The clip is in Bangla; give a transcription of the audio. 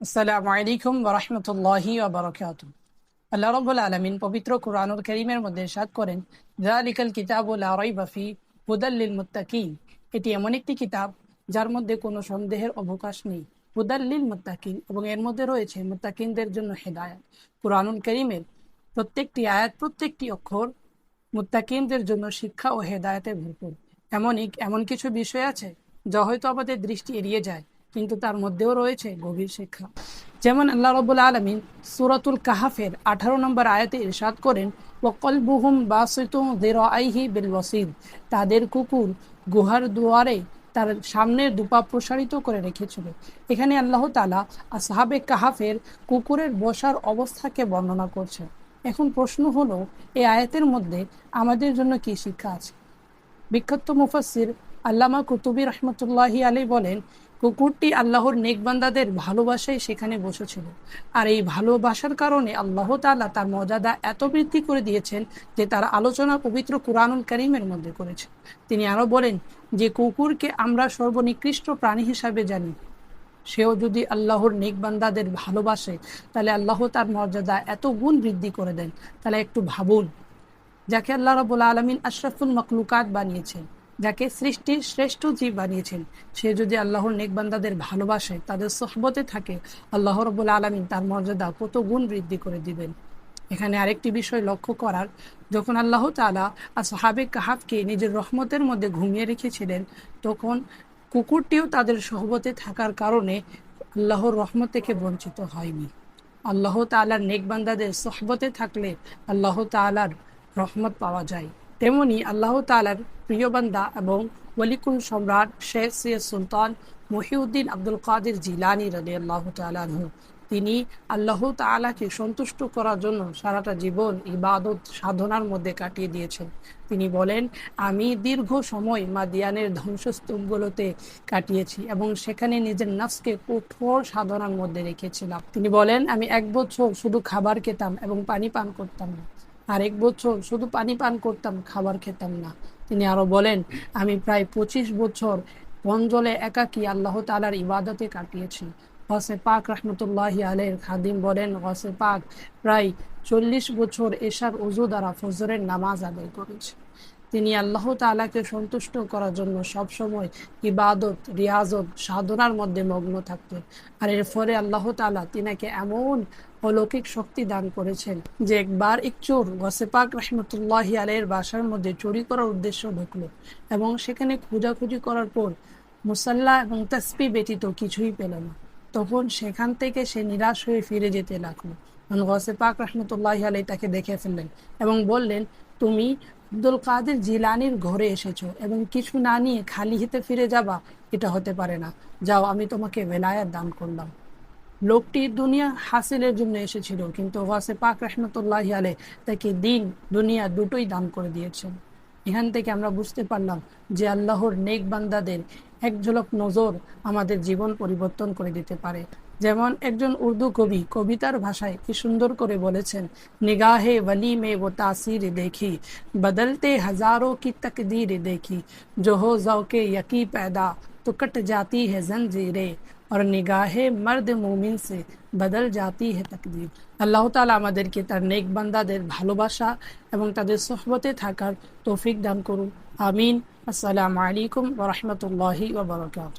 আসসালামু আলাইকুম ওরহমতুল্লাহি ওবরকাত আল্লাহ রব্বুল আলমিন পবিত্র কুরআনুল করিমের মধ্যে সাত করেন জালিকাল কিতাবুল আরাই বাফি হুদাল্লিল মুত্তাকিন। এটি এমন একটি কিতাব যার মধ্যে কোনো সন্দেহের অবকাশ নেই। হুদাল্লিল মুত্তাকিন এবং এর মধ্যে রয়েছে মুত্তাকিনদের জন্য হেদায়াত। কুরআনুল করিমের প্রত্যেকটি আয়াত, প্রত্যেকটি অক্ষর মুত্তাকিনদের জন্য শিক্ষা ও হেদায়তে ভরপুর। এমনই এমন কিছু বিষয় আছে যা হয়তো আমাদের দৃষ্টি এড়িয়ে যায়। কিন্তু তার মধ্যেও রয়েছে গভীর শিক্ষা। যেমন আল্লাহ রবুল আলমিন সুরতুল কাহাফের আঠারো নম্বর আয়াতে ইরশাদ করেন ওকল বুহুম বাসিতুম আইহি বিল ওয়াসিদ তাদের কুকুর গুহার দুয়ারে তার সামনের দুপা প্রসারিত করে রেখেছিল। এখানে আল্লাহ তালা আসহাবে কাহাফের কুকুরের বসার অবস্থাকে বর্ণনা করছে। এখন প্রশ্ন হলো, এই আয়াতের মধ্যে আমাদের জন্য কি শিক্ষা আছে? বিখ্যাত মুফাসির আল্লামা কুতুবি রহমতুল্লাহি আলী বলেন কুকুরটি আল্লাহর নেকবান্দাদের ভালোবাসায় সেখানে বসেছিল। আর এই ভালোবাসার কারণে আল্লাহ তালা তার মর্যাদা এত বৃদ্ধি করে দিয়েছেন যে তার আলোচনা পবিত্র কুরআনুল করিমের মধ্যে করেছে তিনি আরও বলেন, যে কুকুরকে আমরা সর্বনিকৃষ্ট প্রাণী হিসাবে জানি, সেও যদি আল্লাহর নেকবান্দাদের ভালোবাসে, তাহলে আল্লাহ তার মর্যাদা এত গুণ বৃদ্ধি করে দেন। তাহলে একটু ভাবুন, যাকে আল্লাহ রবুল্লা আলমিন আশরাফুল মকলুকাত বানিয়েছেন যাকে সৃষ্টির শ্রেষ্ঠ জীব বানিয়েছেন। সে যদি আল্লাহর নেকবান্দাদের ভালোবাসে, তাদের সহবতে থাকে, আল্লাহ রবুল্লা আলমিন তার মর্যাদা কত গুণ বৃদ্ধি করে দিবেন। এখানে আরেকটি বিষয় লক্ষ্য করার, যখন আল্লাহ তালা আর সাহাবে কাহাবকে নিজের রহমতের মধ্যে ঘুমিয়ে রেখেছিলেন, তখন কুকুরটিও তাদের সহবতে থাকার কারণে আল্লাহর রহমত থেকে বঞ্চিত হয়নি। আল্লাহ তালার নেকবান্দাদের সহবতে থাকলে আল্লাহ তালার রহমত পাওয়া যায়। তেমনি আল্লাহ তালার প্রিয় বান্দা এবং ওয়ালিকুল সম্রাট শেখ সৈয়দ সুলতান মহিউদ্দিন আব্দুল কাদের জিলানি রদি আল্লাহ তালাহু তিনি আল্লাহ তালাকে সন্তুষ্ট করার জন্য সারাটা জীবন ইবাদত সাধনার মধ্যে কাটিয়ে দিয়েছেন। তিনি বলেন, আমি দীর্ঘ সময় মাদিয়ানের ধ্বংসস্তূপগুলোতে কাটিয়েছি এবং সেখানে নিজের নাফসকে কঠোর সাধনার মধ্যে রেখেছিলাম। তিনি বলেন, আমি এক বছর শুধু খাবার খেতাম এবং পানি পান করতাম না। আর এক বছর শুধু পানি পান করতাম, খাবার খেতাম না। তিনি আরও বলেন, আমি প্রায় পঁচিশ বছর পঞ্জলে একাকি আল্লাহ তালার ইবাদতে কাটিয়েছি। হসে পাক রহমতুল্লাহ আলের খাদিম বলেন হসে পাক প্রায় চল্লিশ বছর এশার উজু দ্বারা ফজরের নামাজ আদায় করেছে। তিনি আল্লাহ তালাকে সন্তুষ্ট করার জন্য সবসময় ইবাদত, রিয়াজত, সাধনার মধ্যে মগ্ন থাকতেন। আর এর ফলে আল্লাহ তালা তিনাকে এমন অলৌকিক শক্তি দান করেছেন যে একবার এক চোর গসেপাক রহমতুল্লাহ আলের বাসার মধ্যে চুরি করার উদ্দেশ্য ঢুকলো এবং সেখানে খোঁজাখুঁজি করার পর মুসাল্লা এবং তসপি ব্যতীত কিছুই পেল না। তখন সেখান থেকে সে নিরাশ হয়ে ফিরে যেতে লাগল। গসে পাক রহমতুল্লাহ আলাই তাকে দেখে ফেললেন এবং বললেন তুমি আব্দুল কাদের জিলানির ঘরে এসেছ এবং কিছু না নিয়ে খালি হিতে ফিরে যাবা, এটা হতে পারে না। যাও, আমি তোমাকে বেলায়াত দান করলাম। লোকটি দুনিয়া হাসিলের জন্য এসেছিল, কিন্তু ওয়াসে পাক রহমতুল্লাহ আলে তাকে দিন, দুনিয়া দুটোই দান করে দিয়েছেন। এখান থেকে আমরা বুঝতে পারলাম যে আল্লাহর নেক বান্দাদের এক ঝলক নজর আমাদের জীবন পরিবর্তন করে দিতে পারে। যেমন একজন উর্দু কবি, কবিতার ভাষায় কি সুন্দর করে বলেছেন, নিগাহে ওলি মে ও তাসির দেখি, বদলতে হাজারো কি তকদির দেখি, জোহো জওকে ইয়কি पैदा তো কট জাতি হে জঞ্জীরে। और निगाहे मर्द मोमिन से বদল জাতি হে তকদির আল্লাহ তালা আমাদেরকে তার নেক বান্দাদের ভালোবাসা এবং তাদের সহবতে থাকার তৌফিক দান করুন আমিন আসসালামু আলাইকুম ওরহমতুল্লাহি ওবরকাত